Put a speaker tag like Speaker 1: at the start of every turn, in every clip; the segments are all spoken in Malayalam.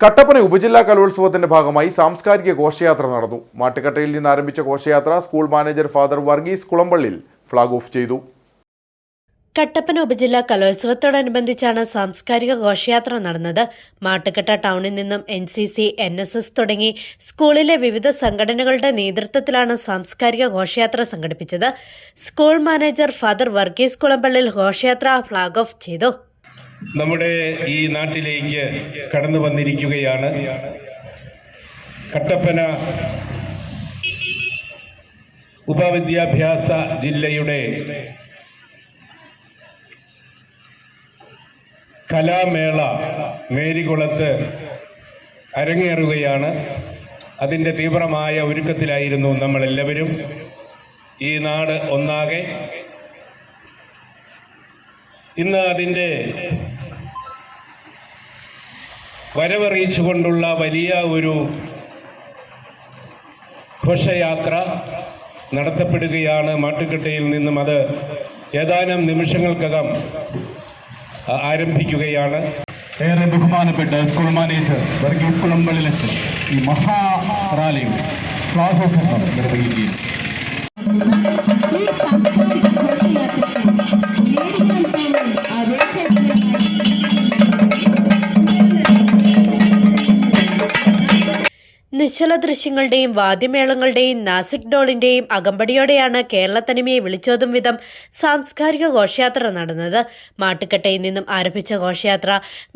Speaker 1: കട്ടപ്പന ഉപജില്ലാ കലോത്സവത്തിന്റെ ഭാഗമായി സാംസ്കാരിക ഘോഷയാത്ര നടന്നു. മാട്ടുകട്ടയിൽ നിന്ന് ആരംഭിച്ച ഘോഷയാത്ര school manager father Varghese Kulampallil flag off ചെയ്തു.
Speaker 2: കട്ടപ്പന ഉപജില്ലാ കലോത്സവത്തോടനുബന്ധിച്ചാണ് സാംസ്കാരിക ഘോഷയാത്ര നടന്നത്. മാട്ടുക്കട്ട ടൗണിൽ നിന്നും N C C N S S തുടങ്ങി സ്കൂളിലെ വിവിധ സംഘടനകളുടെ നേതൃത്വത്തിലാണ് സാംസ്കാരിക ഘോഷയാത്ര സംഘടിപ്പിച്ചത്. School manager father Varghese Kulampallil ഘോഷയാത്ര ഫ്ളാഗ് ഓഫ് ചെയ്തു.
Speaker 3: നമ്മുടെ ഈ നാട്ടിലേക്ക് കടന്നു വന്നിരിക്കുകയാണ്. കട്ടപ്പന ഉപവിദ്യാഭ്യാസ ജില്ലയുടെ കലാമേള മേരികുളത്ത് അരങ്ങേറുകയാണ്. അതിന്റെ തീവ്രമായ ഒരുക്കത്തിലായിരുന്നു നമ്മളെല്ലാവരും. ഈ നാട് ഒന്നാകെ. ഇന്ന് അതിന്റെ വരവറിയിച്ചുകൊണ്ടുള്ള വലിയ ഒരു ഘോഷയാത്ര നടത്തപ്പെടുകയാണ് മാട്ടുക്കട്ടയിൽ നിന്നും. അത് ഏതാനും നിമിഷങ്ങൾക്കകം ആരംഭിക്കുകയാണ്.
Speaker 4: ഏറെ ബഹുമാനപ്പെട്ട സ്കൂൾ മാനേജർ വർഗീസ് കുളമ്പള്ളിലച്ചൻ ഈ മഹാ റാലിയുടെ ഫ്ലാഗോത്സവം നിർവഹിക്കുകയും
Speaker 2: നിശ്ചല ദൃശ്യങ്ങളുടെയും വാദ്യമേളങ്ങളുടെയും നാസിക് ഡോളിന്റെയും അകമ്പടിയോടെയാണ് കേരള തനിമയെ വിളിച്ചോതും വിധം സാംസ്കാരിക ഘോഷയാത്ര നടന്നത്. മാട്ടുക്കട്ടയിൽ നിന്നും ആരംഭിച്ച ഘോഷയാത്ര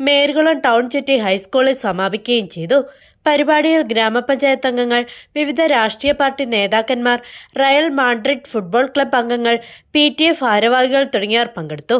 Speaker 2: മേരുകുളം ടൗൺ ചുറ്റി ഹൈസ്കൂളിൽ സമാപിക്കുകയും ചെയ്തു. പരിപാടിയിൽ ഗ്രാമപഞ്ചായത്ത് അംഗങ്ങൾ വിവിധ രാഷ്ട്രീയ പാർട്ടി നേതാക്കന്മാർ റയൽ മാഡ്രിഡ് ഫുട്ബോൾ ക്ലബ് അംഗങ്ങൾ പി ടി എ ഭാരവാഹികൾ തുടങ്ങിയവർ പങ്കെടുത്തു.